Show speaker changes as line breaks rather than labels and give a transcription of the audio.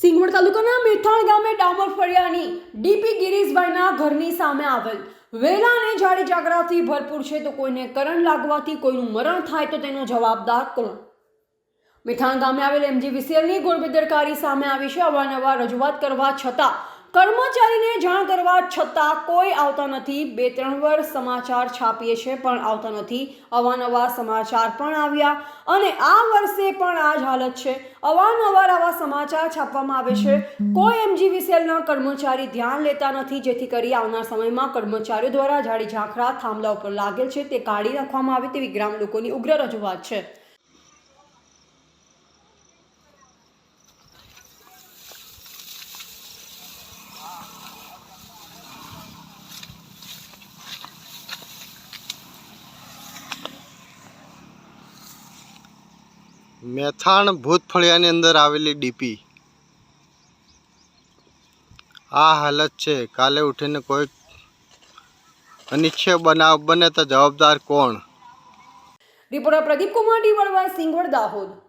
સિંગવડ તાલુકાના મેથાણ ગામે ડામર ફળિયાની ડીપી ગિરીશભાઈના ઘરની સામે આવેલ. વેલા અને જાડી જાગરાથી ભરપૂર છે તો કોઈને કરંટ લાગવાથી કોઈનું મરણ થાય તો તેનો જવાબદાર કોણ? મિથાણ ગામે આવેલ એમજીવીસીએલની ગોળબેદરકારી સામે આવી છે. અવારનવાર રજૂઆત કરવા છતાં કર્મચારીને જાણ કરવા છતાં કોઈ આવતા નથી. બે ત્રણ વાર સમાચાર છાપીએ છે, પણ આવતા નથી. અવાનવા સમાચાર પણ આવ્યા અને આ વર્ષે પણ આ જ હાલત છે. અવારનવાર આવા સમાચાર છાપવામાં આવે છે. કોઈ એમજીવીસીએલના કર્મચારી ધ્યાન લેતા નથી, જેથી કરી આવનાર સમયમાં કર્મચારીઓ દ્વારા જાડી ઝાંખરા થાંભલા ઉપર લાગેલ છે તે કાઢી નાખવામાં આવે તેવી ગ્રામ લોકોની ઉગ્ર રજૂઆત છે.
મેથાણ ભૂતફળિયાની અંદર આવેલી ડીપી. આ હાલત છે. કાલે ઉઠીને કોઈ અનિચ્છય બનાવ બને તો જવાબદાર કોણ?
રિપોર્ટર પ્રદીપ કુમાર ડીવડવા સિંગવડ દાહોદ.